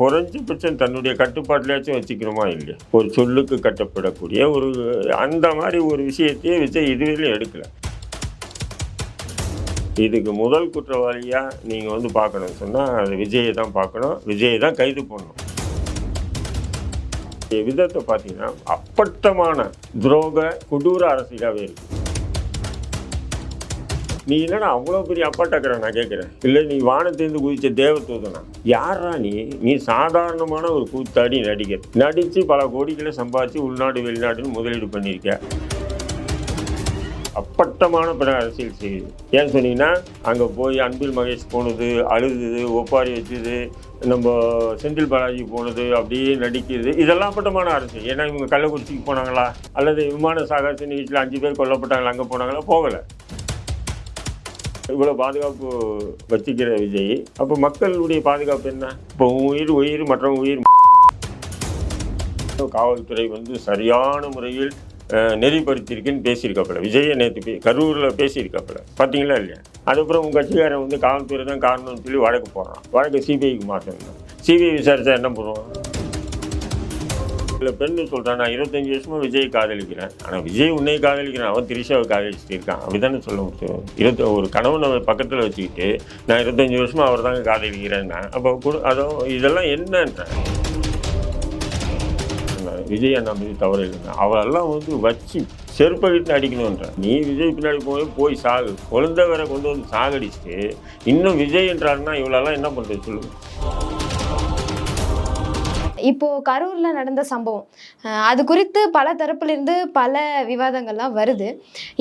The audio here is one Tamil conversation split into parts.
குறைஞ்சபட்சம் தன்னுடைய கட்டுப்பாட்டிலேயாச்சும் வச்சுக்கணுமா இல்லையா? ஒரு சொல்லுக்கு கட்டப்படக்கூடிய ஒரு அந்த மாதிரி ஒரு விஷயத்தையே விஜய் இதுவரையிலும் எடுக்கல. இதுக்கு முதல் குற்றவாளியாக நீங்கள் வந்து பார்க்கணும்னு சொன்னால் அது விஜயை தான் பார்க்கணும். விஜயை தான் கைது பண்ணணும். விதத்தை பார்த்தீங்கன்னா அப்பட்டமான துரோக கொடூர அரசியலாகவே இருக்குது நீ இல்லைனா அவ்வளோ பெரிய அப்பாட்டாக்கிற நான் கேட்குறேன். இல்லை நீ வானத்திலிருந்து குதிச்ச தேவதூதனா? யாரா நீ? நீ சாதாரணமான ஒரு கூத்தாடி நடிகர். நடித்து பல கோடிகளை சம்பாதிச்சு உள்நாடு வெளிநாடுன்னு முதலீடு பண்ணியிருக்க. அப்பட்டமான பிற அரசியல் செய்யுது ஏன் சொன்னீங்கன்னா அங்கே போய் அன்பில் மகேஷ் போனது அழுதுது ஒப்பாரி வச்சது நம்ம செந்தில் பாலாஜி போனது அப்படியே நடிக்கிறது. இதெல்லாம் அப்பட்டமான அரசியல். ஏன்னா இவங்க கள்ளக்குறிச்சிக்கு போனாங்களா? அல்லது விமான சாகச நிகழ்ச்சியில் அஞ்சு பேர் கொல்லப்பட்டாங்களா அங்கே போனாங்களா? போகலை. இவ்வளோ பாதுகாப்பு வச்சுக்கிற விஜய். அப்போ மக்களுடைய பாதுகாப்பு என்ன? இப்போ உயிர் உயிர் மற்றவங்க உயிர். காவல்துறை வந்து சரியான முறையில் நெறிப்படுத்தியிருக்குன்னு பேசியிருக்காப்புல. விஜயை நேற்று பே கரூரில் பேசியிருக்காப்புல. பார்த்தீங்களா இல்லையா? அதுக்கப்புறம் உங்கள் கட்சிக்காரன் வந்து காவல்துறை தான் காரணம்னு சொல்லி வழக்கு போடுறான். வழக்கு சிபிஐக்கு மாற்றணும் சிபிஐ விசாரித்தா என்ன பண்ணுவோம் இல்லை பெண்ணு சொல்கிறான் நான் இருபத்தஞ்சி வருஷமாக விஜய் காதலிக்கிறேன். ஆனால் விஜய் உன்னை காதலிக்கிறேன் அவன் திரிஷாவை காதலிச்சுட்டு இருக்கான். அப்படிதானே சொல்ல முடியும்? இருபத்தி ஒரு கணவனை பக்கத்தில் வச்சுக்கிட்டு நான் இருபத்தஞ்சி வருஷமாக அவர் தாங்க காதலிக்கிறேன்னா அப்போ குடு அதோ இதெல்லாம் என்னன்ற? விஜய் அண்ணா மீது தவறு இல்லைங்க. அவரெல்லாம் வந்து வச்சு செருப்பை வீட்டு அடிக்கணுன்ற. நீ விஜய் பின்னாடி போய் போய் சாகு. குழந்தை வேற கொண்டு வந்து சாகடிச்சுட்டு இன்னும் விஜய் என்றாருன்னா இவ்வளோலாம் என்ன பண்ணுறது சொல்லுங்கள் இப்போ கரூர்ல நடந்த சம்பவம் அது குறித்து பல தரப்புலேருந்து பல விவாதங்கள்லாம் வருது.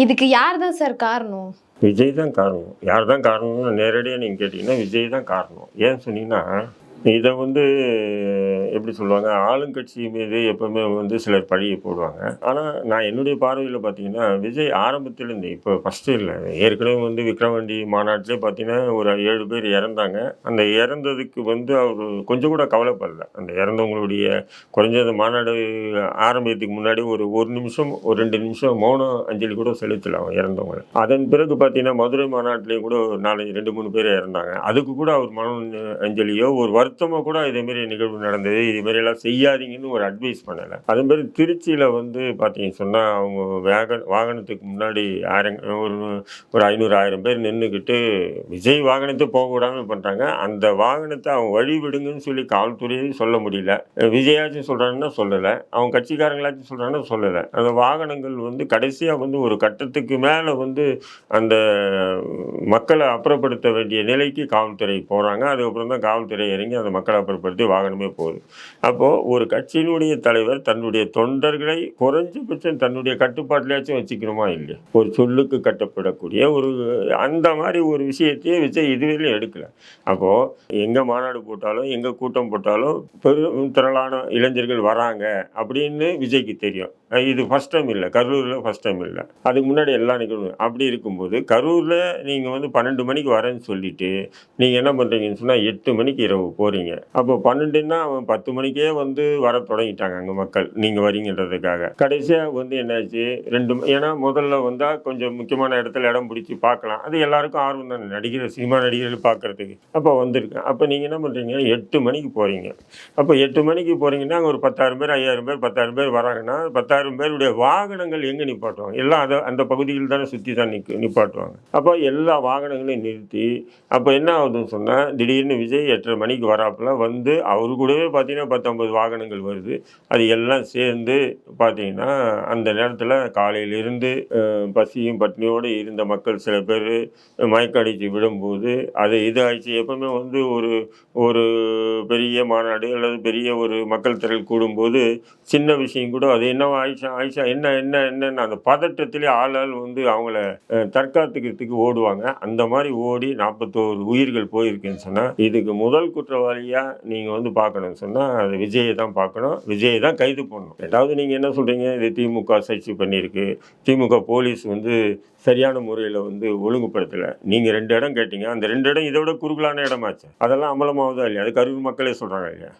இதுக்கு யார் தான் சார் காரணம்? விஜய் தான் காரணம். யார் தான் காரணம்னு நேரடியாக நீங்கள் கேட்டிங்கன்னா விஜய் தான் காரணம். ஏன் சொன்னீங்கன்னா இதை வந்து எப்படி சொல்லுவாங்க? ஆளுங்கட்சி மீது எப்போவுமே வந்து சிலர் பழியை போடுவாங்க. ஆனால் நான் என்னுடைய பார்வையில் பார்த்தீங்கன்னா விஜய் ஆரம்பத்திலேருந்து இப்போ ஃபஸ்ட்டு இல்லை ஏற்கனவே வந்து விக்ரவாண்டி மாநாட்டிலே பார்த்தீங்கன்னா ஒரு ஏழு பேர் இறந்தாங்க. அந்த இறந்ததுக்கு வந்து அவர் கொஞ்சம் கூட கவலைப்படல. அந்த இறந்தவங்களுடைய குறைஞ்சது மாநாடு ஆரம்பிக்கிறதுக்கு முன்னாடி ஒரு ஒரு நிமிஷம் ஒரு ரெண்டு நிமிஷம் மௌனம் அஞ்சலி கூட செலுத்தல அவன் இறந்தவங்க. அதன் பிறகு பார்த்தீங்கன்னா மதுரை மாநாட்டிலேயும் கூட ஒரு நாலஞ்சு ரெண்டு மூணு பேர் இறந்தாங்க. அதுக்கு கூட அவர் மௌன அஞ்சலியோ ஒரு வருத்தமோ கூட இதேமாரி நிகழ்வு நடந்தது. இதுமாரி எல்லாம் செய்யாதீங்கன்னு ஒரு அட்வைஸ் பண்ணலை. அதே மாதிரி திருச்சியில் வந்து பார்த்தீங்கன்னு சொன்னால் அவங்க வேக வாகனத்துக்கு முன்னாடி ஆயிரம் ஒரு ஒரு ஐநூறு ஆயிரம் பேர் நின்றுக்கிட்டு விஜய் வாகனத்தை போக விடாமல் பண்ணுறாங்க அந்த வாகனத்தை அவங்க வழி விடுங்கன்னு சொல்லி காவல்துறையும் சொல்ல முடியல. விஜயாச்சும் சொல்கிறாங்கன்னா சொல்லலை. அவங்க கட்சிக்காரங்களாச்சும் சொல்கிறாங்கன்னா சொல்லலை. அந்த வாகனங்கள் வந்து கடைசியாக வந்து ஒரு கட்டத்துக்கு மேலே வந்து அந்த மக்களை அப்புறப்படுத்த வேண்டிய நிலைக்கு காவல்துறை போகிறாங்க அதுக்கப்புறம் தான் காவல்துறை இறங்கி அந்த மக்களை அப்புறப்படுத்தி வாகனமே போகுது. அப்போது ஒரு கட்சியினுடைய தலைவர் தன்னுடைய தொண்டர்களை குறைஞ்சபட்சம் தன்னுடைய கட்டுப்பாட்டிலேயாச்சும் வச்சுக்கணுமா இல்லையா? ஒரு சொல்லுக்கு கட்டப்படக்கூடிய ஒரு அந்த மாதிரி ஒரு விஷயத்தையே விஜய் இதுவரையிலும் எடுக்கலை. அப்போது எங்கே மாநாடு போட்டாலும் எங்கே கூட்டம் போட்டாலும் பெரும் திரளான இளைஞர்கள் வராங்க அப்படின்னு விஜய்க்கு தெரியும். இது ஃபஸ்ட் டைம் இல்லை கரூரில் ஃபஸ்ட் டைம் இல்லை. அதுக்கு முன்னாடி எல்லாம் நிகழ்வு அப்படி இருக்கும்போது கரூரில் நீங்கள் வந்து பன்னெண்டு மணிக்கு வரேன்னு சொல்லிட்டு நீங்கள் என்ன பண்ணுறீங்கன்னு சொன்னால் எட்டு மணிக்கு இரவு போகிறீங்க அப்போ பன்னெண்டுன்னா அவன் பத்து மணிக்கே வந்து வர தொடங்கிட்டாங்க அங்கே மக்கள். நீங்கள் வரீங்கன்றதுக்காக. கடைசியாக வந்து என்னாச்சு? ரெண்டு ஏன்னா முதல்ல வந்தால் கொஞ்சம் முக்கியமான இடத்துல இடம் பிடிச்சி பார்க்கலாம். அது எல்லாருக்கும் ஆர்வம் தானே நடிகர் சினிமா நடிகர்கள் பார்க்கறதுக்கு. அப்போ வந்திருக்கேன் அப்போ நீங்கள் என்ன பண்ணுறீங்க எட்டு மணிக்கு போகிறீங்க அப்போ எட்டு மணிக்கு போகிறீங்கன்னா அங்கே ஒரு பத்தாயிரம் பேர் ஐயாயிரம் பேர் பத்தாயிரம் பேர் வராங்கன்னா பத்தாயிரம் பேருடைய வாகனங்கள் எங்கே நிப்பாட்டுவாங்க? எல்லாம் அதை அந்த பகுதியில் தானே சுற்றி தான் நிற்க நிப்பாட்டுவாங்க. அப்போ எல்லா வாகனங்களையும் நிறுத்தி அப்போ என்ன ஆகுதுன்னு சொன்னால் திடீர்னு விஜய் எட்டரை மணிக்கு வராப்பில் வந்து அவரு கூடவே பார்த்தீங்கன்னா பத்தொம்பது வாகனங்கள் வருது. அது எல்லாம் சேர்ந்து பார்த்தீங்கன்னா அந்த நேரத்தில் காலையிலிருந்து பசியும் பட்னியோடு இருந்த மக்கள் சில பேர் மயக்கம் அடித்து விடும்போது அதை இது ஆயிடுச்சு எப்பவுமே வந்து ஒரு ஒரு பெரிய மாநாடு அல்லது பெரிய ஒரு மக்கள் திரள் கூடும்போது சின்ன விஷயம் கூட அது என்ன ஆயிஷா ஆயிஷா என்ன என்ன என்னன்னு அந்த பதட்டத்திலே ஆள் ஆள் வந்து அவங்கள தற்காத்துக்கிறதுக்கு ஓடுவாங்க. அந்த மாதிரி ஓடி நாற்பத்தோரு உயிர்கள் போயிருக்குன்னு சொன்னால் இதுக்கு முதல் குற்றவாளியாக நீங்கள் வந்து பார்க்கணும்னு சொன்னால் அது விஜயை தான் பார்க்கணும். விஜயை தான் கைது பண்ணணும். ரெண்டாவது நீங்கள் என்ன சொல்கிறீங்க இது திமுக சர்ச்சை பண்ணியிருக்கு. திமுக போலீஸ் வந்து சரியான முறையில் வந்து ஒழுங்குபடுத்தலை. நீங்கள் ரெண்டு இடம் கேட்டீங்க. அந்த ரெண்டு இடம் இதை விட குறுகலான இடமாச்சு. அதெல்லாம் அமலமாவதா இல்லையா? அது கரூர் மக்களே சொல்கிறாங்க இல்லையா?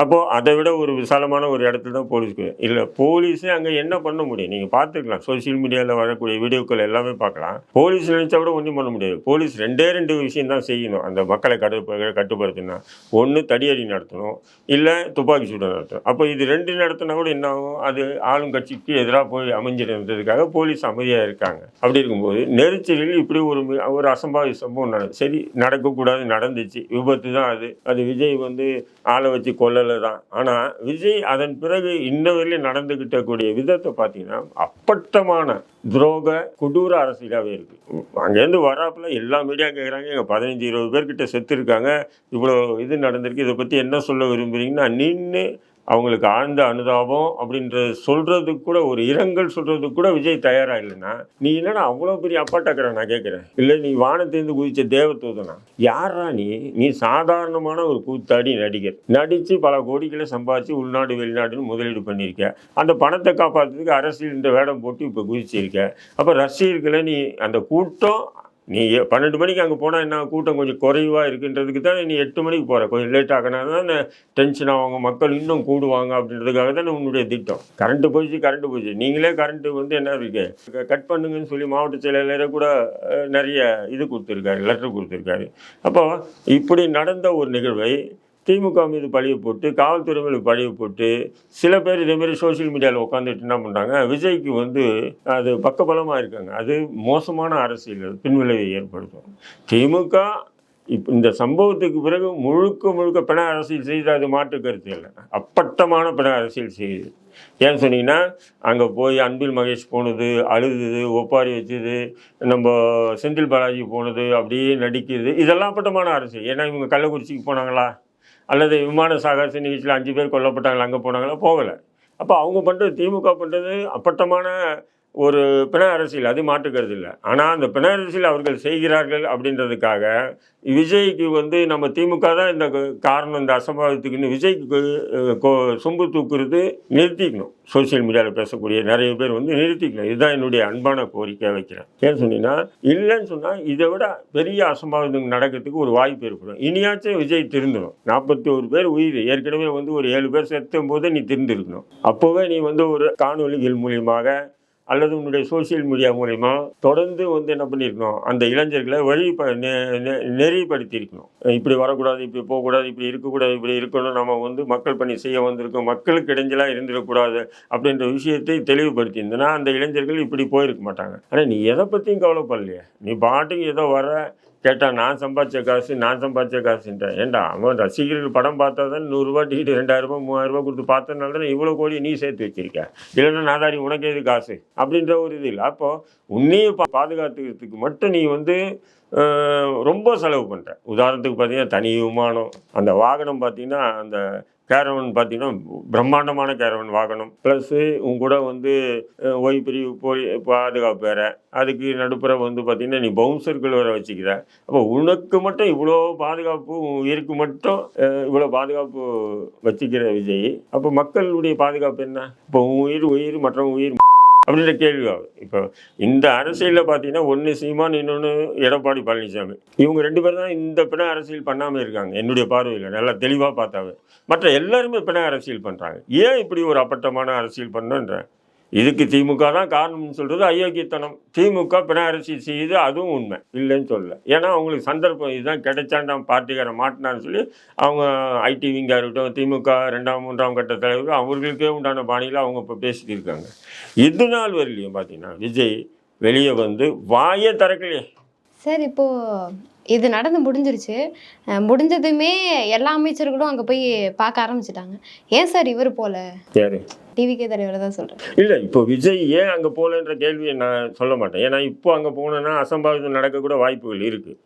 அப்போது அதை விட ஒரு விசாலமான ஒரு இடத்துல தான் போலீஸ்க்கு இல்லை போலீஸே அங்கே என்ன பண்ண முடியும்? நீங்கள் பார்த்துக்கலாம். சோஷியல் மீடியாவில் வரக்கூடிய வீடியோக்கள் எல்லாமே பார்க்கலாம். போலீஸ் நினச்சா கூட ஒன்றும் பண்ண முடியாது. போலீஸ் ரெண்டே ரெண்டு விஷயம் தான் செய்யணும். அந்த மக்களை கட்டு கட்டுப்படுத்தினா ஒன்று தடியடி நடத்தணும். இல்லை துப்பாக்கி சூடு நடத்தணும். அப்போ இது ரெண்டு நடத்தினா கூட என்ன ஆகும்? அது ஆளும் கட்சிக்கு எதிராக போய் அமைஞ்சிருந்ததுக்காக போலீஸ் அமைதியாக இருக்காங்க. அப்படி இருக்கும்போது நெரிச்சலில் இப்படி ஒரு ஒரு அசம்பாவித சம்பவம் நடந்து சரி நடக்கக்கூடாது நடந்துச்சு. விபத்து தான் அது. அது விஜய் வந்து ஆளை வச்சு கொல்ல கொல்லலை தான். ஆனால் விஜய் அதன் பிறகு இன்ன வரையிலும் நடந்துக்கிட்ட கூடிய விதத்தை பார்த்தீங்கன்னா அப்பட்டமான துரோக கொடூர அரசியலாகவே இருக்கு. அங்கேருந்து வராப்புல எல்லா மீடியா கேட்குறாங்க எங்கள் பதினஞ்சு இருபது பேர்கிட்ட செத்து இருக்காங்க இவ்வளோ இது நடந்திருக்கு இதை பற்றி என்ன சொல்ல விரும்புகிறீங்கன்னா நின்று அவங்களுக்கு ஆழ்ந்த அனுதாபம் அப்படின்றது சொல்கிறதுக்கு கூட ஒரு இரங்கல் சொல்கிறதுக்கு கூட விஜய் தயாராக இல்லைன்னா நீ என்னன்னா அவ்வளோ பெரிய அப்பாட்டாக்கிற நான் கேட்குறேன். இல்லை நீ வானத்தேர்ந்து குதித்த தேவத்தூதனா யாரா நீ? நீ சாதாரணமான ஒரு கூத்தாடி நடிகர். நடித்து பல கோடிகளை சம்பாதிச்சு உள்நாடு வெளிநாடுன்னு முதலீடு பண்ணியிருக்க. அந்த பணத்தை காப்பாற்றுறதுக்கு அரசியல் இந்த வேடம் போட்டு இப்போ குதிச்சிருக்க. அப்போ ரசிகர்களை நீ அந்த கூட்டம் நீ பன்னெண்டு மணிக்கு அங்கே போனால் என்ன கூட்டம் கொஞ்சம் குறைவாக இருக்குன்றதுக்கு தான் நீ எட்டு மணிக்கு போகிற கொஞ்சம் லேட் ஆகினா தான் டென்ஷன் ஆவாங்க மக்கள் இன்னும் கூடுவாங்க அப்படின்றதுக்காக தான் உன்னுடைய திட்டம். கரண்ட்டு போயிடுச்சு கரண்ட்டு போயிடுச்சு. நீங்களே கரண்ட்டு வந்து என்ன இருக்கு? கட் பண்ணுங்கன்னு சொல்லி மாவட்ட செயலாளரே கூட நிறைய இது கொடுத்துருக்காரு லெட்டர் கொடுத்துருக்காரு. அப்போ இப்படி நடந்த ஒரு நிகழ்வை திமுக மீது பழிவு போட்டு காவல்துறை மீது பழிவு போட்டு சில பேர் இதேமாரி சோஷியல் மீடியாவில் உட்காந்துட்டு என்ன பண்ணுறாங்க விஜய்க்கு வந்து அது பக்கபலமாக இருக்காங்க. அது மோசமான அரசியல் அது பின்விளைவை ஏற்படுத்தும். திமுக இப்போ இந்த சம்பவத்துக்கு பிறகு முழுக்க முழுக்க பிண அரசியல் செய்து அது மாற்று கருத்து இல்லை. அப்பட்டமான பிண அரசியல் செய்யுது. ஏன் சொன்னீங்கன்னா அங்கே போய் அன்பில் மகேஷ் போனது அழுதுது ஒப்பாரி வச்சது நம்ம செந்தில் பாலாஜி போனது அப்படியே நடிக்கிறது இதெல்லாம் அப்பட்டமான அரசியல். ஏன்னா இவங்க கள்ளக்குறிச்சிக்கு போனாங்களா? அல்லது விமான சாகச நிகழ்ச்சியில் அஞ்சு பேர் கொல்லப்பட்டாங்களா அங்கே போனாங்களா போகலை. அப்போ அவங்க பண்ணுறது திமுக பண்ணுறது அப்பட்டமான ஒரு பிண அரசியல் அது மாற்றுக்கிறது இல்லை ஆனால் அந்த பிண அரசியல் அவர்கள் செய்கிறார்கள் அப்படின்றதுக்காக விஜய்க்கு வந்து நம்ம திமுக தான் இந்த காரணம் இந்த அசம்பாவித்துக்குன்னு விஜய்க்கு சொம்பு தூக்குறது நிறுத்திக்கணும். சோஷியல் மீடியாவில் பேசக்கூடிய நிறைய பேர் வந்து நிறுத்திக்கணும். இதுதான் என்னுடைய அன்பான கோரிக்கை வைக்கிறேன். ஏன் சொன்னீங்கன்னா இல்லைன்னு சொன்னால் இதை விட பெரிய அசம்பாவிதம் நடக்கிறதுக்கு ஒரு வாய்ப்பு ஏற்படும். இனியாச்சும் விஜய் திருந்தணும். நாற்பத்தி ஒரு பேர் உயிர். ஏற்கனவே வந்து ஒரு ஏழு பேர் செத்தும் போது நீ திருந்திருக்கணும். அப்போவே நீ வந்து ஒரு காணொலிகள் மூலியமாக அல்லது உன்னுடைய சோஷியல் மீடியா மூலிமா தொடர்ந்து வந்து என்ன பண்ணியிருக்கணும் அந்த இளைஞர்களை வழி ப நெ- நெறிப்படுத்தியிருக்கணும். இப்படி வரக்கூடாது இப்படி போகக்கூடாது இப்படி இருக்கக்கூடாது இப்படி இருக்கணும் நம்ம வந்து மக்கள் பணி செய்ய வந்திருக்கோம். மக்களுக்கு இடைஞ்சலாக இருந்துடக்கூடாது அப்படின்ற விஷயத்தை தெளிவுபடுத்தியிருந்தனா அந்த இளைஞர்கள் இப்படி போயிருக்க மாட்டாங்க. ஆனால் நீ எதை பற்றியும் கவலைப்படலையே. நீ பாட்டுக்கு ஏதோ வர கேட்டால் நான் சம்பாதிச்ச காசு நான் சம்பாதிச்ச காசுன்றேன். ஏன்டா அவன் ரசிகர்கள் படம் பார்த்தா தான் நூறுரூவா டிக்கெட் ரெண்டாயிரரூபா மூவாயிரரூபா கொடுத்து பார்த்தனால தான் இவ்வளோ கோடி நீ சேர்த்து வச்சிருக்க? இல்லைன்னா நாதாரி உனக்கு எது காசு? அப்படின்ற ஒரு இது இல்லை. அப்போது உன்னையே பா பாதுகாத்துக்கிறதுக்கு மட்டும் நீ வந்து ரொம்ப செலவு பண்ணுற உதாரணத்துக்கு பார்த்தீங்கன்னா தனி விமானம் அந்த வாகனம் பார்த்தீங்கன்னா அந்த கேரவன் பார்த்தீங்கன்னா பிரம்மாண்டமான கேரவன் வாகனம். ப்ளஸ்ஸு உன் கூட வந்து ஒய் ஓய்வு பிரிவு போய் பாதுகாப்பு வேற. அதுக்கு நடுப்புற வந்து பார்த்தீங்கன்னா நீ பவுன்சர்கள் வேற வச்சுக்கிற. அப்போ உனக்கு மட்டும் இவ்வளோ பாதுகாப்பு உன் உயிருக்கு மட்டும் இவ்வளோ பாதுகாப்பு வச்சுக்கிற விஜய். அப்போ மக்களுடைய பாதுகாப்பு என்ன? இப்போ உன் உயிர் உயிர் மற்றவங்க உயிர் அப்படின்ற கேள்வி ஆகுது. இப்போ இந்த அரசியலில் பார்த்தீங்கன்னா ஒன்று சீமான் இன்னொன்று எடப்பாடி பழனிசாமி. இவங்க ரெண்டு பேரும் தான் இந்த பிணை அரசியல் பண்ணாமல் இருக்காங்க என்னுடைய பார்வையில். நல்லா தெளிவாக பார்த்தாவே. மற்ற எல்லாருமே பிணை அரசியல் பண்ணுறாங்க ஏன் இப்படி ஒரு அப்பட்டமான அரசியல் பண்ணுன்ற இதுக்கு திமுக தான் காரணம்னு சொல்கிறது அயோக்கியத்தனம். திமுக பினாரசி செய்யுது அதுவும் உண்மை. இல்லைன்னு சொல்லல. ஏன்னா அவங்களுக்கு சந்தர்ப்பம் இதுதான். கிடைச்சாண்டாம் பார்ட்டிக்காரன் மாட்டினான்னு சொல்லி அவங்க ஐடி விங்காக இருக்கட்டும் திமுக ரெண்டாம் மூன்றாம் கட்ட தலைவர் அவர்களுக்கே உண்டான பாணியில் அவங்க இப்போ பேசிட்டு இருக்காங்க. இது நாள் வரலையும் பார்த்தீங்கன்னா விஜய் வெளியே வந்து வாயே திறக்கலையே. சார் இப்போ இது நடந்து முடிஞ்சிருச்சு. முடிஞ்சதுமே எல்லா அமைச்சர்களும் அங்கே போய் பார்க்க ஆரம்பிச்சிட்டாங்க. ஏன் சார் இவர் போல? டிவிகே தலைவரை தான் சொல்கிறேன் இல்லை இப்போ விஜய் ஏன் அங்கே போகலன்ற கேள்வியை நான் சொல்ல மாட்டேன். ஏன்னா இப்போ அங்கே போனேன்னா அசம்பாவிதம் நடக்கக்கூட வாய்ப்புகள் இருக்குது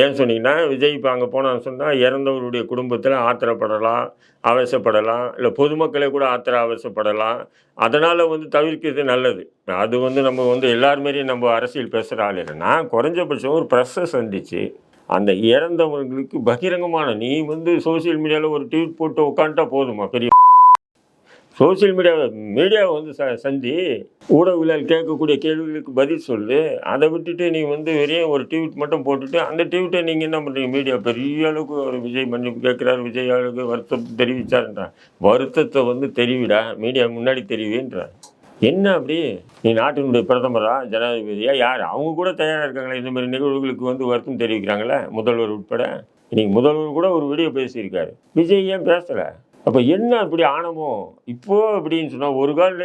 ஏன் சொன்னீங்கன்னா விஜய் இப்போ அங்கே போனான்னு சொன்னால் இறந்தவருடைய குடும்பத்தில் ஆத்திரப்படலாம் அவசப்படலாம் இல்லை பொதுமக்களே கூட ஆத்திர அவசப்படலாம். அதனால் வந்து தவிர்க்கிறது நல்லது. அது வந்து நம்ம வந்து எல்லாருமாரியும் நம்ம அரசியல் பேசுகிற ஆள் இல்லை நான் குறைஞ்சபட்சம் ஒரு ப்ரெஸ்ஸை சந்தித்து அந்த இறந்தவர்களுக்கு பகிரங்கமான நீ வந்து சோஷியல் மீடியாவில் ஒரு ட்வீட் போட்டு உட்காந்துட்டா போதுமா பெரிய சோசியல் மீடியா மீடியாவை வந்து ச சந்தி ஊடகவியலால் கேட்கக்கூடிய கேள்விகளுக்கு பதில் சொல்லு. அதை விட்டுட்டு நீ வந்து வெறும் ஒரு ட்வீட் மட்டும் போட்டுட்டு அந்த ட்வீட்டை நீங்கள் என்ன பண்ணுறீங்க மீடியா பெரிய அளவுக்கு ஒரு விஜய் மன்னிப்பு கேட்குறாரு விஜய் அளவுக்கு வருத்தம் தெரிவிச்சாருன்றா. வருத்தத்தை வந்து தெரிவிடா மீடியா முன்னாடி தெரிவின்றான் என்ன அப்படி? நீ நாட்டினுடைய பிரதமரா ஜனாதிபதியா? யார்? அவங்க கூட தயாராக இருக்காங்களா இந்த மாதிரி நிகழ்வுகளுக்கு வந்து வருத்தம் தெரிவிக்கிறாங்களே முதல்வர் உட்பட. இன்னைக்கு முதல்வர் கூட ஒரு வீடியோ பேசியிருக்காரு. விஜய் ஏன் பேசலை? அப்போ என்ன இப்படி ஆணவம்? இப்போ அப்படின்னு சொன்னால் ஒரு கால்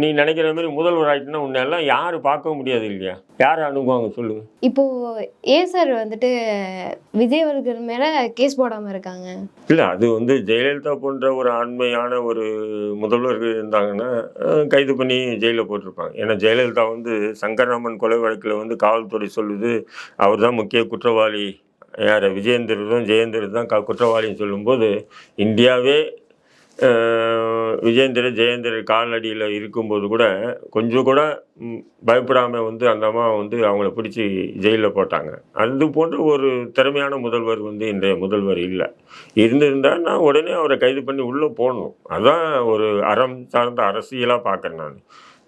நீ நினைக்கிற மாதிரி முதல்வர் ஆகிட்டுனா உன்னை எல்லாம் யார் பார்க்க முடியாது இல்லையா? யார் அணுகுவாங்க சொல்லுங்க இப்போ ஏன் சார் வந்துட்டு விஜய் அவர்கள் மேல கேஸ் போடாம இருக்காங்க. இல்லை அது வந்து ஜெயலலிதா போன்ற ஒரு ஆண்மையான ஒரு முதல்வர்கள் இருந்தாங்கன்னா கைது பண்ணி ஜெயிலில் போட்டிருப்பாங்க. ஏன்னா ஜெயலலிதா வந்து சங்கரராமன் கொலை வழக்கில் வந்து காவல்துறை சொல்லுது அவர் தான் முக்கிய குற்றவாளி. யார் விஜயேந்திரதும் ஜெயேந்திரன் தான் க- குற்றவாளின்னு சொல்லும்போது இந்தியாவே அஹ், விஜயேந்திர ஜெயேந்திரன் கால்நடியில் இருக்கும்போது கூட கொஞ்சம் கூட பயப்படாமல் வந்து அந்த அம்மா வந்து அவங்கள பிடிச்சி ஜெயிலில் போட்டாங்க. அது போன்ற ஒரு திறமையான முதல்வர் வந்து இன்றைய முதல்வர் இல்லை. இருந்திருந்தால் நான் உடனே அவரை கைது பண்ணி உள்ளே போடணும். அதான் ஒரு அறம் சார்ந்த அரசியலாக பார்க்குறேன் நான்.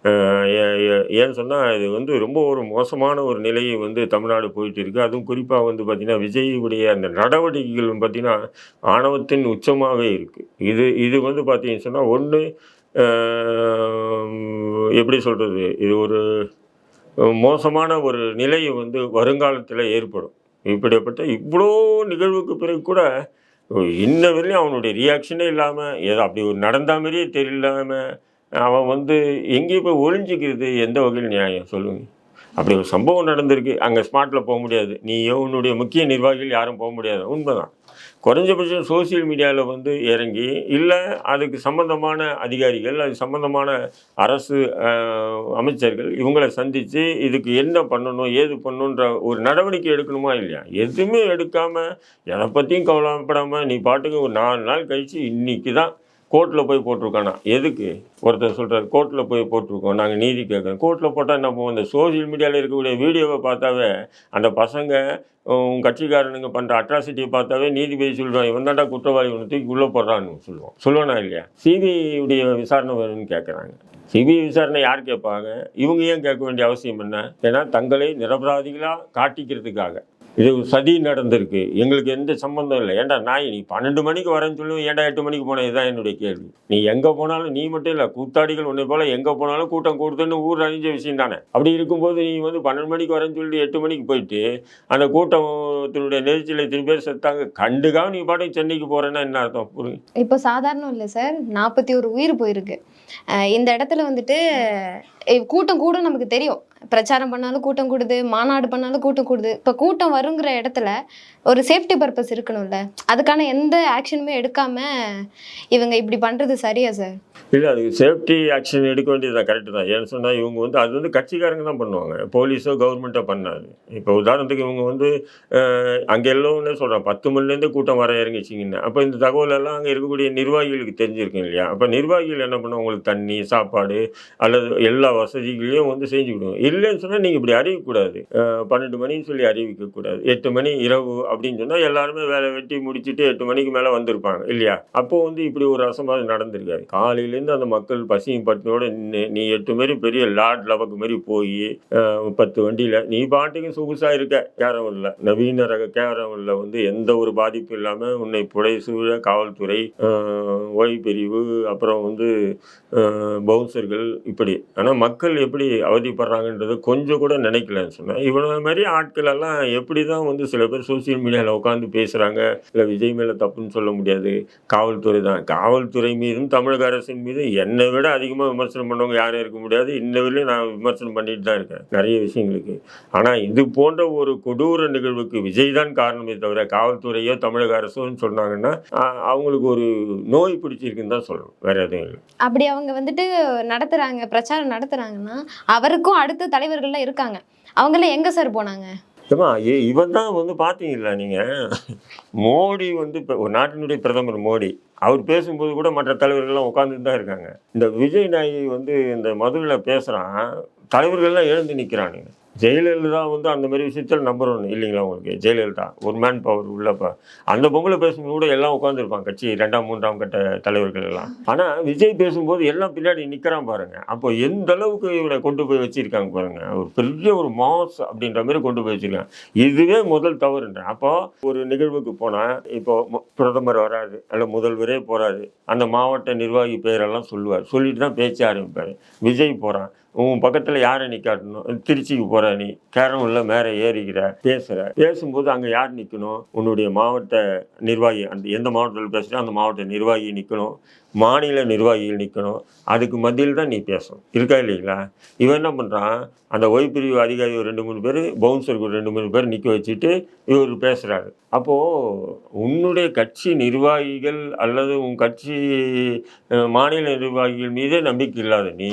ஏன்னு சொன்னால் இது வந்து ரொம்ப ஒரு மோசமான ஒரு நிலையை வந்து தமிழ்நாடு போயிட்டு இருக்குது அதுவும் குறிப்பாக வந்து பார்த்திங்கன்னா விஜயுடைய அந்த நடவடிக்கைகள் பார்த்திங்கன்னா ஆணவத்தின் உச்சமாகவே இருக்குது இது இது வந்து பார்த்திங்கன்னு சொன்னால் ஒன்று எப்படி சொல்கிறது இது ஒரு மோசமான ஒரு நிலை வந்து வருங்காலத்தில் ஏற்படும். இப்படிப்பட்ட இவ்வளோ நிகழ்வுக்கு பிறகு கூட இன்ன வரையும் அவனுடைய ரியாக்ஷனே இல்லாமல் ஏதோ அப்படி ஒரு நடந்த மாதிரியே தெரியலாமல் அவன் வந்து எங்கேயும் போய் ஒழிஞ்சிக்கிறது எந்த வகையில் நியாயம்? சொல்லுங்கள் அப்படி ஒரு சம்பவம் நடந்திருக்கு. அங்கே ஸ்மார்ட்டில் போக முடியாது. நீயோ உன்னுடைய முக்கிய நிர்வாகிகள் யாரும் போக முடியாது. உண்மைதான். குறைஞ்சபட்சம் சோஷியல் மீடியாவில் வந்து இறங்கி இல்லை அதுக்கு சம்பந்தமான அதிகாரிகள் அது சம்பந்தமான அரசு அமைச்சர்கள் இவங்களை சந்தித்து இதுக்கு என்ன பண்ணணும் ஏது பண்ணணுன்ற ஒரு நடவடிக்கை எடுக்கணுமா இல்லையா? எதுவுமே எடுக்காமல் எதை பற்றியும் கவலைப்படாமல் நீ பாட்டுக்கு ஒரு நாலு நாள் கழித்து இன்றைக்கி தான் கோர்ட்டில் போய் போட்டிருக்கானா? எதுக்கு? ஒருத்தர் சொல்கிறார் கோர்ட்டில் போய் போட்டிருக்கோம் நாங்கள் நீதி கேட்குறோம். கோர்ட்டில் போட்டால் என்ன போவோம்? இந்த சோஷியல் மீடியாவில் இருக்கக்கூடிய வீடியோவை பார்த்தாவே அந்த பசங்க உங்கள் கட்சிக்காரனுங்க பண்ணுற அட்ராசிட்டியை பார்த்தாவே நீதிபதி சொல்லுவான் இவன் தாண்டா குற்றவாளி ஒன்று தூக்கி உள்ளே போடுறான்னு சொல்லுவோம் சொல்லுவானா இல்லையா? சிபிஐடைய விசாரணை வேணும்னு கேட்குறாங்க. சிபிஐ விசாரணை யார் கேட்பாங்க? இவங்க ஏன் கேட்க வேண்டிய அவசியம் என்ன? ஏன்னா தங்களை நிரபராதிகளாக காட்டிக்கிறதுக்காக. இது சதி நடந்திருக்கு. எங்களுக்கு எந்த சம்பந்தம் இல்லை. ஏன்டா நாய் நீ பன்னெண்டு மணிக்கு வரேன்னு சொல்லுவோம் ஏன்டா எட்டு மணிக்கு போன? இதுதான் என்னுடைய கேள்வி. நீ எங்கே போனாலும் நீ மட்டும் இல்லை கூத்தாடிகள் உன்னை போல எங்கே போனாலும் கூட்டம் கூடுதுன்னு ஊர் அழிஞ்ச விஷயம் தானே. அப்படி இருக்கும்போது நீ வந்து பன்னெண்டு மணிக்கு வரேன்னு சொல்லிட்டு எட்டு மணிக்கு போயிட்டு அந்த கூட்டத்தினுடைய நெரிச்சலை திரும்பி பேர் செத்தாங்க. கண்டுக்காக நீ பாட்டுக்கு சென்னைக்கு போறேன்னா என்ன அர்த்தம்? புரியுது? இப்போ சாதாரணம் இல்லை சார். நாற்பத்தி ஒரு உயிர் போயிருக்கு. இந்த இடத்துல வந்துட்டு கூட்டம் கூட நமக்கு தெரியும். பிரச்சாரம் பண்ணாலும் கூட்டம் கூடுது மாநாடு பண்ணாலும் கூட்டம் கூடுது. இப்போ கூட்டம் வருங்கிற இடத்துல ஒரு சேஃப்டி பர்பஸ் இருக்கணும்ல. அதுக்கான எந்த ஆக்ஷனுமே எடுக்காம இவங்க இப்படி பண்றது சரியா சார் இல்லை அதுக்கு சேஃப்டி ஆக்ஷன் எடுக்க வேண்டியது கரெக்டு தான். ஏன்னு சொன்னால் இவங்க வந்து அது வந்து கட்சிக்காரங்க தான் பண்ணுவாங்க. போலீஸோ கவர்மெண்ட்டோ பண்ணாது. இப்போ உதாரணத்துக்கு இவங்க வந்து அங்கே எல்லோன்னு சொல்கிறாங்க பத்து மணிலேருந்து கூட்டம் வர இறங்கிச்சிங்கன்னு அப்போ இந்த தகவல் எல்லாம் அங்கே இருக்கக்கூடிய நிர்வாகிகளுக்கு தெரிஞ்சிருக்கும் இல்லையா? அப்போ நிர்வாகிகள் என்ன பண்ணுவாங்க? உங்களுக்கு தண்ணி சாப்பாடு அல்லது எல்லா வசதிகளையும் வந்து செஞ்சு கொடுங்க. இல்லைன்னு சொன்னால் நீங்கள் இப்படி அறிவிக்கக்கூடாது. பன்னெண்டு மணின்னு சொல்லி அறிவிக்கக்கூடாது. எட்டு மணி இரவு அப்படின்னு சொன்னால் எல்லாருமே வேலை வெட்டி முடிச்சுட்டு எட்டு மணிக்கு மேலே வந்திருப்பாங்க இல்லையா? அப்போது வந்து இப்படி ஒரு அசம்பாவிதம் நடந்திருக்காரு காலையிலேருந்து அந்த மக்கள் பசியும் பட்டினோட நின்று நீ எட்டு மாரி பெரிய லார்ட் லவக்கு மாரி போய் பத்து வண்டியில் நீ பாட்டுக்கு சொகுசாக இருக்க கேரவனில். நவீன ரக கேரவனில் வந்து எந்த ஒரு பாதிப்பும் இல்லாமல் உன்னை புடை சூழ காவல்துறை ஓய்வு பிரிவு அப்புறம் வந்து பவுன்சர்கள் இப்படி. ஆனால் மக்கள் எப்படி அவதிப்படுறாங்கன்றது கொஞ்சம் கூட நினைக்கலன்னு சொன்னேன். இவ்வளோ மாதிரி ஆட்கள் எல்லாம் எப்படி தான் வந்து சில பேர் சோசியல் மீடியாவில் உட்காந்து பேசுகிறாங்க இல்லை விஜய் மேலே தப்புன்னு சொல்ல முடியாது. காவல்துறை தான். காவல்துறை மீதும் தமிழக அரசின் மீதும் என்னை விட அதிகமாக விமர்சனம் பண்ணவங்க யாரும் இருக்க முடியாது. இந்த வரையிலும் நான் விமர்சனம் பண்ணிட்டு தான் இருக்கேன். நிறைய விஷயங்களுக்கு. ஆனால் இது போன்ற ஒரு கொடூர நிகழ்வுக்கு விஜய் தான் காரணமே தவிர காவல்துறையோ தமிழக அரசோன்னு சொன்னாங்கன்னா அவங்களுக்கு ஒரு நோய் பிடிச்சிருக்குன்னு தான் சொல்லணும். வேற எதுவும் இல்லை. அப்படி அவங்க வந்துட்டு நடத்துகிறாங்க பிரச்சாரம் நடத்துறாங்கன்னா அவருக்கும் அடுத்த தலைவர்கள்லாம் இருக்காங்க. அவங்கெல்லாம் எங்க சார் போனாங்க? ஏமா இவன் தான் வந்து பார்த்தீங்களா நீங்கள் மோடி வந்து இப்போ ஒரு நாட்டினுடைய பிரதமர் மோடி அவர் பேசும்போது கூட மற்ற தலைவர்கள்லாம் உட்காந்துட்டு தான் இருக்காங்க. இந்த விஜய் நாயகி வந்து இந்த மதுரையில் பேசுகிறான் தலைவர்கள்லாம் எழுந்து நிற்கிறானுங்க ஜெயலலிதா வந்து அந்த மாதிரி விஷயத்தில் நம்பர் ஒன்று இல்லைங்களா உங்களுக்கு? ஜெயலலிதா ஒரு மேன் பவர் உள்ளப்ப அந்த பொங்கலை பேசும்போது கூட எல்லாம் உட்காந்துருப்பாங்க கட்சி ரெண்டாம் மூன்றாம் கட்ட தலைவர்கள் எல்லாம். ஆனால் விஜய் பேசும்போது எல்லாம் பின்னாடி நிற்கிறான் பாருங்க. அப்போ எந்த அளவுக்கு இவரை கொண்டு போய் வச்சிருக்காங்க பாருங்க. ஒரு பெரிய ஒரு மாஸ் அப்படின்ற மாதிரி கொண்டு போய் வச்சிருக்காங்க. இதுவே முதல் தவறுன்றேன் அப்போ ஒரு நிகழ்வுக்கு போனால் இப்போ பிரதமர் வராரு அல்ல முதல்வரே போறாரு அந்த மாவட்ட நிர்வாகி பேரெல்லாம் சொல்லுவார். சொல்லிட்டு தான் பேச்ச ஆரம்பிப்பார். விஜய் போகிறான் உன் பக்கத்தில் யாரை நீ காட்டணும்? திருச்சிக்கு போகிற நீ. கேரமில் மேலே ஏறிக்கிற பேசுகிற பேசும்போது அங்கே யார் நிற்கணும் உன்னுடைய மாவட்ட நிர்வாகி அந்த எந்த மாவட்டத்தில் பேசுகிறோ அந்த மாவட்ட நிர்வாகி நிற்கணும் மாநில நிர்வாகிகள் நிற்கணும் அதுக்கு மத்தியில் தான் நீ பேசணும். இருக்கா இல்லைங்களா? இவன் என்ன பண்ணுறான் அந்த ஓய்பிரிவு அதிகாரி ஒரு ரெண்டு மூணு பேர் பவுன்சருக்கு ஒரு ரெண்டு மூணு பேர் நிற்க வச்சுட்டு இவர் பேசுகிறாரு அப்போது உன்னுடைய கட்சி நிர்வாகிகள் அல்லது உன் கட்சி மாநில நிர்வாகிகள் மீதே நம்பிக்கை இல்லாத நீ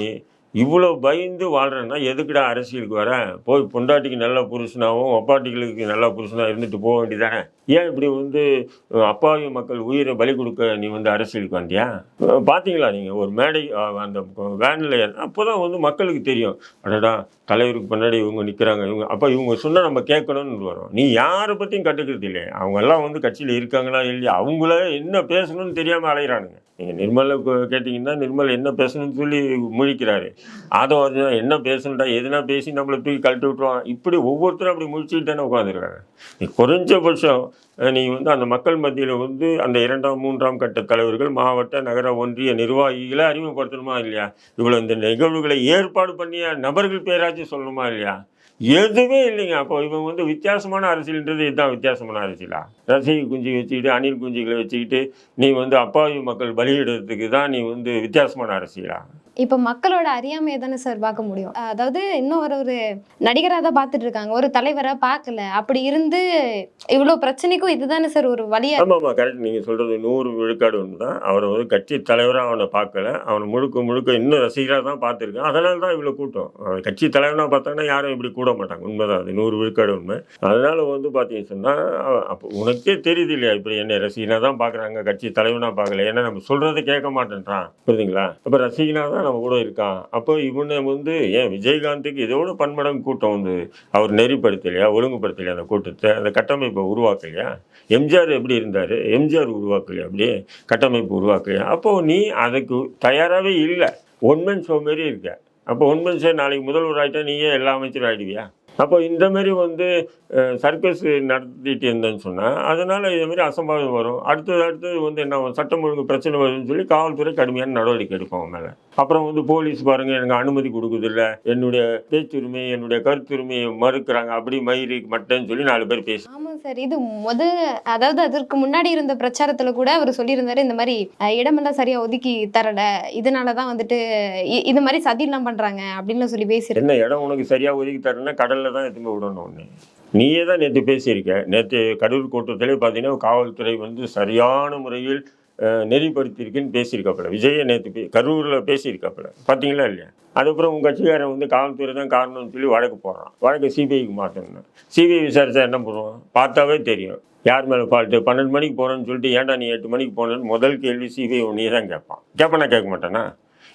இவ்வளோ பயந்து வாழ்கிறேன்னா எதுக்குடா அரசியலுக்கு வர? போய் பொண்டாட்டிக்கு நல்ல புருஷனாகவும் ஒப்பாட்டிகளுக்கு நல்ல புருஷனாக இருந்துட்டு போக வேண்டியதானே ஏன் இப்படி வந்து அப்பாவி மக்கள் உயிரை பலி கொடுக்க நீ வந்து அரசியலுக்கு வந்தியா? பார்த்தீங்களா நீங்கள் ஒரு மேடை அந்த வேனில் அப்போ தான் வந்து மக்களுக்கு தெரியும். அடடா தலைவருக்கு பின்னாடி இவங்க நிற்கிறாங்க இவங்க அப்போ இவங்க சொன்னால் நம்ம கேட்கணும்னு வரும். நீ யாரை பற்றியும் கட்டுக்கிறது இல்லை அவங்கெல்லாம் வந்து கட்சியில் இருக்காங்களா இல்லையா? அவங்கள என்ன பேசணும்னு தெரியாமல் அலைகிறானுங்க நீங்கள் நிர்மலை கேட்டிங்கன்னா நிர்மல் என்ன பேசணும்னு சொல்லி முழிக்கிறாரு. அதை வந்து என்ன பேசணும்டா எதுனா பேசி நம்மளை தூக்கி கழட்டி விட்டுருவான். இப்படி ஒவ்வொருத்தரும் அப்படி முழிச்சுக்கிட்டு தானே உட்காந்துருக்காங்க. நீ குறைஞ்சபட்சம் நீங்கள் நீ வந்து அந்த மக்கள் மத்தியில் வந்து அந்த இரண்டாம் மூன்றாம் கட்ட தலைவர்கள் மாவட்ட நகர ஒன்றிய நிர்வாகிகளை அறிமுகப்படுத்தணுமா இல்லையா? இவ்வளோ இந்த நிகழ்வுகளை ஏற்பாடு பண்ணிய நபர்கள் பேராச்சும் சொல்லணுமா இல்லையா? எதுவுமே இல்லைங்க. அப்போ இவங்க வந்து வித்தியாசமான அரசியல்ன்றது இதுதான் வித்தியாசமான அரசியலா? ரசிகை குஞ்சு வச்சுக்கிட்டு அணில் குஞ்சுகளை வச்சுக்கிட்டு நீ வந்து அப்பாவி மக்கள் பலியிடுறதுக்கு தான் நீ வந்து வித்தியாசமான அரசியலா? இப்போ மக்களோட அறியாமையை தானே சார் பார்க்க முடியும். அதாவது இன்னும் ஒரு ஒரு நடிகராக தான் பார்த்துட்டு இருக்காங்க. ஒரு தலைவராக பார்க்கல. அப்படி இருந்து இவ்வளோ பிரச்சனைக்கும் இதுதானே சார் ஒரு வழியாக ஆமாம் ஆமாம் கரெக்ட் நீங்கள் சொல்கிறது நூறு விழுக்காடு ஒன்று தான் அவரை ஒரு கட்சி தலைவராக அவனை பார்க்கல. அவனை முழுக்க முழுக்க இன்னும் ரசிகராக தான் பார்த்துருக்கேன். அதனால தான் இவ்வளோ கூட்டம். அவன் கட்சி தலைவனாக பார்த்தாங்கன்னா யாரும் இப்படி கூட மாட்டாங்க. உண்மைதான். அது நூறு விழுக்காடு உண்மை. அதனால் வந்து பார்த்தீங்கன்னு சொன்னால் அப்போ உனக்கே தெரியுது இல்லையா? இப்படி என்ன ரசிகனாக தான் பார்க்குறாங்க. கட்சி தலைவனாக பார்க்கல. ஏன்னா நம்ம சொல்கிறத கேட்க மாட்டேன்றான். புரியுதுங்களா? இப்போ ரசிகனாக தான் நம்ம கூட இருக்கான். அப்போ இவனை வந்து ஏன் விஜயகாந்துக்கு இதோட பன்மடங்கு கூட்டம் வந்து அவர் நெறிப்படுத்தலையா ஒழுங்குபடுத்தலையா அந்த கூட்டத்தை அந்த கட்டமைப்பை உருவாக்கலையா? எம்ஜிஆர் எப்படி இருந்தார்? எம்ஜிஆர் உருவாக்கலையா அப்படியே கட்டமைப்பு உருவாக்கலையா? அப்போது நீ அதுக்கு தயாராகவே இல்லை. ஒன்மன் ஷோ மாரி இருக்க. அப்போ ஒன்மன் ஷோ நாளைக்கு முதல்வர் ஆகிட்டா நீயே எல்லா அமைச்சரும் ஆகிடுவியா அப்போ இந்த மாதிரி வந்து சர்க்கஸ் நடத்திட்டு இருந்தேன்னு சொன்னால் அதனால் இதே அசம்பாவிதம் வரும். அடுத்தது அடுத்தது வந்து என்ன சட்டம் ஒழுங்கு பிரச்சனை வருதுன்னு சொல்லி காவல்துறை கடுமையான நடவடிக்கை எடுப்பாங்க மேலே. அப்புறம் வந்து போலீஸ் பாருங்க எனக்கு அனுமதி கொடுக்குதில்ல. என்னுடைய பேச்சுரிமை என்னுடைய கருத்துரிமையை மறுக்கிறாங்க. அப்படி மயிறு மட்டைன்னு சொல்லி நாலு பேர் பேசு ஆமாம் சார். இது முத அதாவது அதற்கு முன்னாடி இருந்த பிரச்சாரத்துல கூட அவர் சொல்லியிருந்தாரு இந்த மாதிரி இடமெல்லாம் சரியா ஒதுக்கி தரல. இதனால தான் வந்துட்டு இது மாதிரி சதியெல்லாம் பண்றாங்க அப்படின்னு சொல்லி பேசியிருக்காரு என்ன இடம் உனக்கு சரியாக ஒதுக்கி தரேன்னா கடலில் தான் எதுவுமே விடணும் ஒன்று நீயே தான் நேற்று பேசியிருக்க. நேற்று கடலூர் கூட்டத்திலே பார்த்தீங்கன்னா காவல்துறை வந்து சரியான முறையில் நெறிப்படுத்தியிருக்குன்னு பேசியிருக்காப்புல. விஜயை நேற்று கரூரில் பேசியிருக்காப்புல. பார்த்தீங்களா இல்லையா? அதுக்கப்புறம் உங்கள் கட்சிக்காரன் வந்து காவல்துறை தான் காரணம்னு சொல்லி வழக்கு போடுறான். வழக்கு சிபிஐக்கு மாற்றணும் சிபிஐ விசாரிச்சா என்ன பண்ணுவோம் பார்த்தாவே தெரியும். யார் மேலே ஃபால்ட்டு பன்னெண்டு மணிக்கு போகிறேன்னு சொல்லிட்டு ஏன்டா நீ எட்டு மணிக்கு போனேன்னு முதல் கேள்வி சிபிஐ உன்னையே தான் கேட்பான். கேட்பனா கேட்க மாட்டேன்னா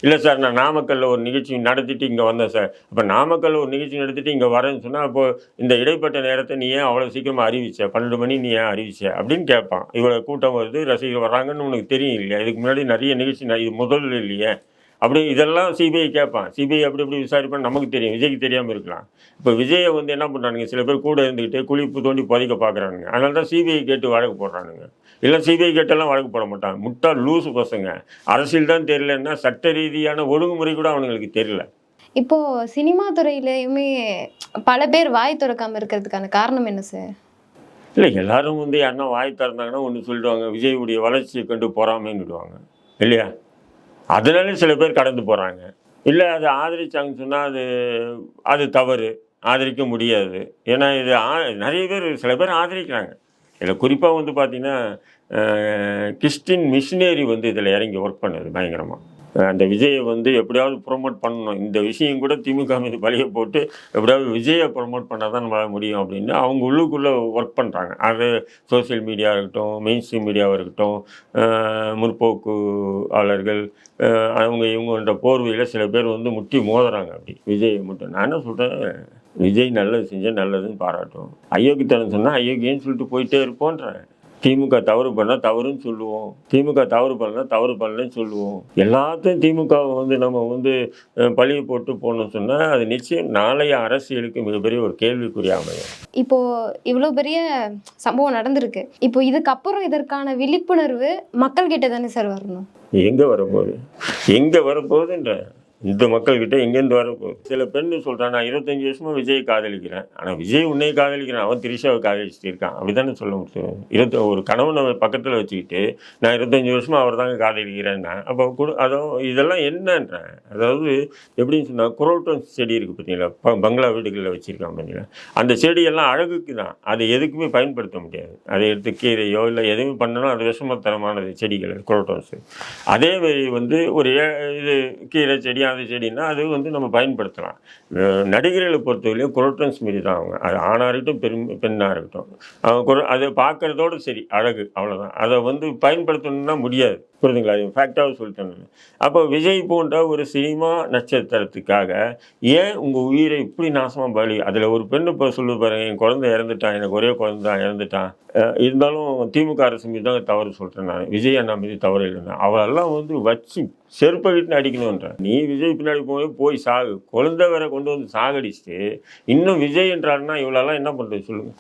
இல்லை சார் நான் நாமக்கல்ல ஒரு நிகழ்ச்சி நடத்திட்டு இங்கே வந்தேன் சார். அப்போ நாமக்கல்ல ஒரு நிகழ்ச்சி நடத்திட்டு இங்கே வரேன்னு சொன்னால் அப்போது இந்த இடைப்பட்ட நேரத்தை நீ ஏன் அவ்வளோ சீக்கிரமாக அறிவிச்ச? பன்னெண்டு மணி நீ ஏன் அறிவிச்ச? அப்படின்னு கேட்பான். இவ்வளோ கூட்டம் வருது ரசிகர் வராங்கன்னு உனக்கு தெரியும் இல்லையா? இதுக்கு முன்னாடி நிறைய நிகழ்ச்சி இது முதல் இல்லையே? அப்படி இதெல்லாம் சிபிஐ கேட்பான். சிபிஐ அப்படி இப்படி விசாரிப்பான்னு நமக்கு தெரியும். விஜய்க்கு தெரியாமல் இருக்கலாம். இப்போ விஜயை வந்து என்ன பண்ணுறானுங்க சில பேர் கூட இருந்துக்கிட்டு குளிப்பு தோண்டி புதைக்க பார்க்குறானுங்க அதனால தான் சிபிஐ கேட்டு வழக்கு போடுறானுங்க. இல்லை சிபிஐ கேட்டெல்லாம் வழக்கு போட மாட்டான் முட்டா லூசு பசங்க. அரசியல் தான் தெரியலன்னா சட்ட ரீதியான ஒழுங்குமுறை கூட அவனுங்களுக்கு தெரியல. இப்போ சினிமா துறையிலயுமே பல பேர் வாய் திறக்காம இருக்கிறதுக்கான காரணம் என்ன சார் இல்லை எல்லாரும் வந்து யாருன்னா வாய் திறந்தாங்கன்னா ஒன்று சொல்லிடுவாங்க. விஜயுடைய வளர்ச்சியை கண்டு பொறாமைன்னு விடுவாங்க இல்லையா? அதனால சில பேர் கடந்து போகிறாங்க இல்லை அது ஆதரிச்சாங்கன்னு சொன்னால் அது அது தவறு. ஆதரிக்க முடியாது. ஏன்னா இது ஆ- நிறைய பேர் சில பேர் ஆதரிக்கிறாங்க. இதில் குறிப்பாக வந்து பார்த்திங்கன்னா கிறிஸ்டின் மிஷினரி வந்து இதில் இறங்கி ஒர்க் பண்ணுது பயங்கரமாக அந்த விஜயை வந்து எப்படியாவது ப்ரொமோட் பண்ணணும். இந்த விஷயம் கூட திமுக மீது பலியை போட்டு எப்படியாவது விஜயை ப்ரொமோட் பண்ணால் தான் நம்மளால் முடியும் அப்படின்னு அவங்க உள்ளுக்குள்ளே ஒர்க் பண்ணுறாங்க அது சோஷியல் மீடியா இருக்கட்டும் மெயின் ஸ்ட்ரீம் மீடியாவாக இருக்கட்டும் முற்போக்கு ஆளர்கள் அவங்க இவங்கன்ற போர்வையில் சில பேர் வந்து முட்டி மோதுறாங்க அப்படி. விஜயை மட்டும். நான் என்ன சொல்கிறேன் விஜய் நல்லது செஞ்சால் நல்லதுன்னு பாராட்டுவோம். அயோக்கியத்தனம் சொன்னால் அயோக்கியன்னு சொல்லிட்டு போயிட்டே இருப்போன்றேன் திமுக தவறு பண்ணால் தவறுன்னு சொல்லுவோம். திமுக தவறு பண்ணால் தவறு பண்ணலன்னு சொல்லுவோம். எல்லாத்தையும் திமுகவை வந்து நம்ம வந்து பழிய போட்டு போகணும்னு சொன்னால் அது நிச்சயம் நாளைய அரசியலுக்கு மிகப்பெரிய ஒரு கேள்விக்குறி அமையும். இப்போ இவ்வளோ பெரிய சம்பவம் நடந்திருக்கு. இப்போ இதுக்கப்புறம் இதற்கான விழிப்புணர்வு மக்கள் கிட்ட தானே சார் வரணும்? எங்கே வரப்போகுது? எங்கே வரப்போகுதுன்ற? இந்த மக்கள்கிட்ட எங்கேருந்து வர சில பெண் சொல்கிறான் நான் இருபத்தஞ்சி வருஷமாக விஜய் காதலிக்கிறேன். ஆனால் விஜய் உன்னை காதலிக்கிறேன். அவன் திரிஷாவை காதலிச்சுட்டு இருக்கான். அப்படிதானே சொல்ல முடியும். இருபத்தி ஒரு கணவனை பக்கத்தில் வச்சுக்கிட்டு நான் இருபத்தஞ்சி வருஷமாக அவர் தாங்க காதலிக்கிறேன்னா அப்போ கூட அதோ இதெல்லாம் என்னன்றேன் அதாவது எப்படின்னு சொன்னால் குரோட்டன் செடி இருக்குது பார்த்தீங்களா ப- பங்களா வீடுகளில் வச்சுருக்கான் பார்த்தீங்களா அந்த செடியெல்லாம் அழகுக்கு தான். அதை எதுக்குமே பயன்படுத்த முடியாது. அதை எடுத்து கீரையோ இல்லை எதுவுமே பண்ணணும். அது விஷமத்தனமானது செடிகள் குரோட்டன்ஸு அதே மாதிரி வந்து ஒரு ஏ- இது கீரை செடியாக அந்த செடின்னா அது வந்து நம்ம பயன்படுத்தலாம். நடிகர்களை பொறுத்தவரையிலையும் குரோட்டன்ஸ் மாரி தான் அவங்க. அது ஆணாக இருக்கட்டும் பெண் பெண்ணாக இருக்கட்டும். அவங்க குரோ அதை பார்க்குறதோடு சரி அழகு அவ்வளோதான் அதை வந்து பயன்படுத்தணும்னா முடியாது. புரியுதுங்களா? இது ஃபேக்டாக சொல்லிட்டேன் நான். அப்போ விஜய் போன்ற ஒரு சினிமா நட்சத்திரத்துக்காக ஏன் உங்கள் உயிரை இப்படி நாசமாக பலி? அதில் ஒரு பெண் இப்போ சொல்லு பாருங்க என் குழந்தை இறந்துட்டான் எனக்கு ஒரே குழந்தை தான் இறந்துட்டான். இருந்தாலும் திமுக அரசு மீது தான் தவறு சொல்கிறேன் நான். விஜய் அண்ணா மீது தவறு இல்லைன்னா. அவளெல்லாம் வந்து வச்சு செருப்பை விட்டு அடிக்கணுன்ற நீ விஜய் பின்னாடி போய் போய் சாகு. குழந்தை வேற கொண்டு வந்து சாகடிச்சுட்டு இன்னும் விஜய் என்றாருன்னா இவ்வளோலாம் என்ன பண்ணுறது சொல்லுங்கள்